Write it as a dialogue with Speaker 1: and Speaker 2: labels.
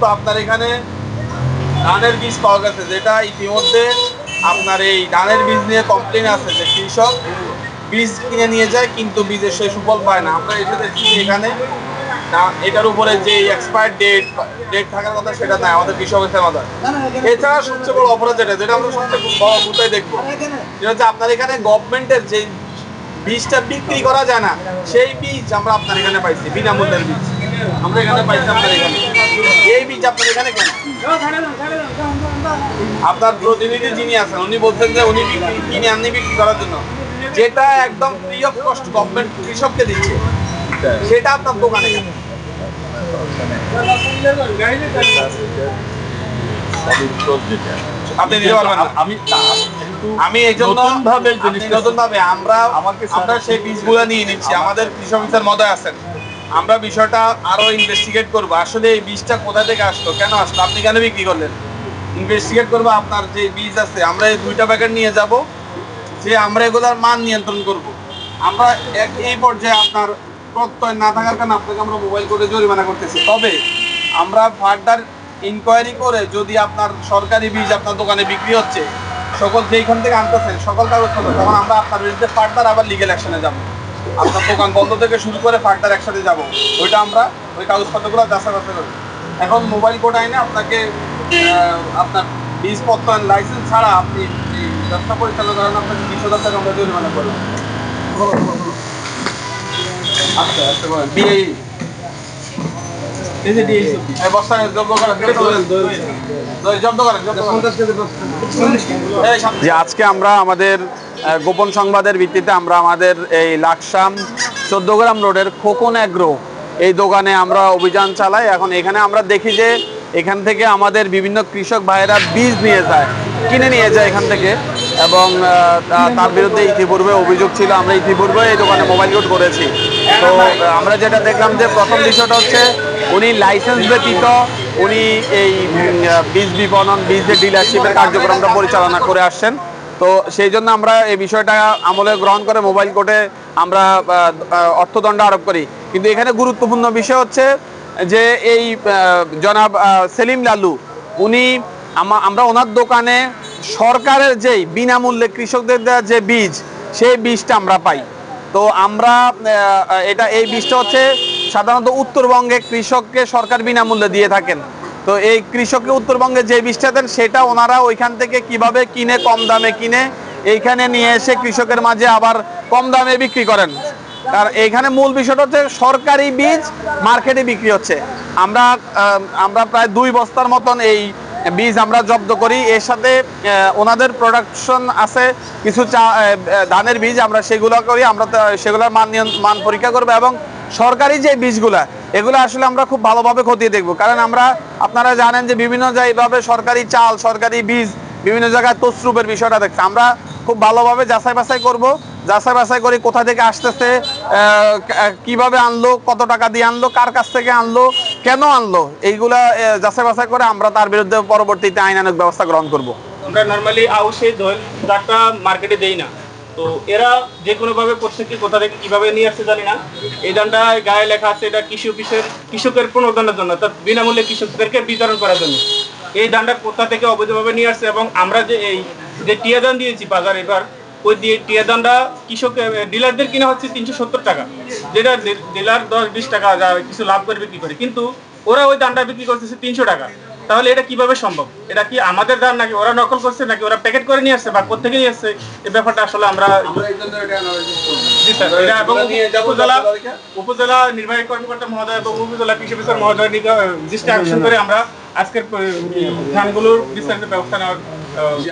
Speaker 1: মূলত আপনার এখানে ধানের বীজ পাওয়া গেছে যেটা ইতিমধ্যে আপনার এই ধানের বীজ নিয়ে কমপ্লেন আছে যে কৃষক বীজ কিনে নিয়ে যায় কিন্তু বীজের সে সুফল পায় না। আমরা এসে দেখছি এখানে এটার উপরে যে এক্সপায়ার ডেট ডেট থাকার কথা সেটা নাই আমাদের কৃষক সমাধান। এছাড়া সবচেয়ে বড় অপরাধ যেটা যেটা আমরা সবচেয়ে বড় কোথায় দেখব যেটা হচ্ছে আপনার এখানে গভর্নমেন্টের যে বীজটা বিক্রি করা যায় না সেই বীজ আমরা আপনার এখানে পাইছি বিনামূল্যের বীজ। আমরা এখানে পাইছি আপনার এখানে। এই বীজ আপনার এখানে কেন? আপনার প্রতিনিধি যিনি আছেন উনি বলছেন যে উনি কিনে আননি বিক্রি করার জন্য। যেটা একদম ফ্রি অফ কস্ট গভর্নমেন্ট কৃষককে দিচ্ছে। সেটা আপনার দোকানে কেন? আপনি দিতে পারবেন না।
Speaker 2: আমি
Speaker 1: আমি এই জন্য
Speaker 2: নতুনভাবে
Speaker 1: আপনি
Speaker 2: জিনিসটা-
Speaker 1: আমরা সেই বীজগুলো নিয়ে নিচ্ছি। আমাদের কৃষক অফিসার আছেন। আমরা বিষয়টা আরও ইনভেস্টিগেট করব। আসলে এই বীজটা কোথা থেকে আসলো? কেন আসলো? আপনি কেন বিক্রি করলেন? ইনভেস্টিগেট করব আপনার যে বীজ আছে। আমরা এই দুইটা প্যাকেট নিয়ে যাব। যে আমরা এগুলার মান নিয়ন্ত্রণ করব। আমরা এক- এই পর্যায়ে আপনার প্রত্যয় না থাকার কারণে আপনাকে আমরা মোবাইল করে জরিমানা করতেছি। তবে আমরা ফার্দার ইনকোয়ারি করে যদি আপনার সরকারি বীজ আপনার দোকানে বিক্রি হচ্ছে সকল যেইখান থেকে আনতেছেন সকল কাগজপত্র, তখন আমরা আপনার বিরুদ্ধে ফার্দার আবার লিগেল অ্যাকশনে যাব। আপনার দোকান বন্ধ থেকে শুরু করে ফার্দার একসাথে যাব। ওইটা আমরা ওই কাগজপত্রগুলো যাচাই বাছাই করব। এখন মোবাইল কোড আইনে আপনাকে আপনার বীজপত্র লাইসেন্স ছাড়া আপনি ব্যবসা পরিচালনা করেন আপনাকে বিশ হাজার টাকা আমরা জরিমানা করলাম আচ্ছা আচ্ছা বিএই
Speaker 2: এই যে
Speaker 1: জব্দ করেন জব্দ করেন। জব্দ করেন যে আজকে আমরা আমাদের গোপন সংবাদের ভিত্তিতে আমরা আমাদের এই লাকসাম চোদ্দ গ্রাম রোডের খোকন অ্যাগ্রো এই দোকানে আমরা অভিযান চালাই। এখন এখানে আমরা দেখি যে এখান থেকে আমাদের বিভিন্ন কৃষক ভাইয়েরা বীজ নিয়ে যায়, কিনে নিয়ে যায় এখান থেকে এবং তার বিরুদ্ধে ইতিপূর্বে অভিযোগ ছিল, আমরা ইতিপূর্বে এই দোকানে মোবাইল কোড করেছি। তো, আমরা যেটা দেখলাম যে প্রথম বিষয়টা হচ্ছে উনি লাইসেন্স ব্যতীত উনি এই বীজ বিপণন বীজের ডিলারশিপের কার্যক্রমটা পরিচালনা করে আসছেন। তো সেই জন্য আমরা এই বিষয়টা আমলে গ্রহণ করে মোবাইল কোর্টে আমরা অর্থদণ্ড আরোপ করি। কিন্তু এখানে গুরুত্বপূর্ণ বিষয় হচ্ছে যে এই জনাব সেলিম লালু, উনি আমরা ওনার দোকানে সরকারের যেই বিনামূল্যে কৃষকদের দেওয়া যে বীজ, সেই বীজটা আমরা পাই। তো আমরা এটা, এই বীজটা হচ্ছে সাধারণত উত্তরবঙ্গে কৃষককে সরকার বিনামূল্যে দিয়ে থাকেন। তো এই কৃষককে উত্তরবঙ্গে যে বীজটা দেন, সেটা ওনারা ওইখান থেকে কীভাবে কিনে, কম দামে কিনে, এইখানে নিয়ে এসে কৃষকের মাঝে আবার কম দামে বিক্রি করেন। আর এইখানে মূল বিষয়টা হচ্ছে সরকারি বীজ মার্কেটে বিক্রি হচ্ছে। আমরা আমরা প্রায় দুই বস্তার মতন এই বীজ আমরা জব্দ করি। এর সাথে ওনাদের প্রোডাকশন আছে কিছু চা ধানের বীজ, আমরা সেগুলো করি, আমরা সেগুলোর মান মান পরীক্ষা করব এবং সরকারি যে বীজগুলা, এগুলো আসলে আমরা খুব ভালোভাবে খতিয়ে দেখব। কারণ আমরা, আপনারা জানেন যে বিভিন্ন জায়গাভাবে সরকারি চাল, সরকারি বীজ, বিভিন্ন জায়গায় তসরুপের বিষয়টা দেখছে। আমরা খুব ভালোভাবে যাচাই বাছাই করব। যাচাই বাছাই করি কোথা থেকে আসতেছে কীভাবে আনলো, কত টাকা দিয়ে আনলো, কার কাছ থেকে আনলো, কেন আনলো, এইগুলা যাচাই বাছাই করে আমরা তার বিরুদ্ধে পরবর্তীতে আইনানুক ব্যবস্থা গ্রহণ করব।
Speaker 3: আমরা নর্মালি আউশে দোল মার্কেটে দেই না। তো এরা যে কোনো ভাবে প্রত্যেকে কোথা থেকে কীভাবে নিয়ে আসছে জানি না। এই দানটা গায়ে লেখা আছে, এটা কৃষি অফিসের কৃষকের প্রণোদনের জন্য, অর্থাৎ বিনামূল্যে কৃষকদেরকে বিতরণ করার জন্য। এই দানটা কোথা থেকে অবৈধভাবে নিয়ে আসছে এবং আমরা যে এই, যে টিয়া দান দিয়েছি বাজার এবার, ওই দিয়ে টিয়া দানটা কৃষক ডিলারদের কিনা হচ্ছে তিনশো সত্তর টাকা। যেটা ডিলার দশ বিশ টাকা কিছু লাভ করে বিক্রি করে, কিন্তু ওরা ওই দানটা বিক্রি করতেছে তিনশো টাকা। তাহলে এটা কীভাবে সম্ভব? এটা কি আমাদের দান নাকি ওরা নকল করছে নাকি ওরা প্যাকেট করে নিয়ে আসছে বা কোথেকে নিয়ে আসছে? এই ব্যাপারটা আসলে আমরা জি স্যার, এটা এবং উপজেলা উপজেলা নির্বাহী কর্মকর্তা মহোদয় এবং উপজেলা কৃষি বিচার মহোদয় দৃষ্টি আকর্ষণ করে আমরা আজকের ধানগুলোর বিস্তারিত ব্যবস্থা নেওয়ার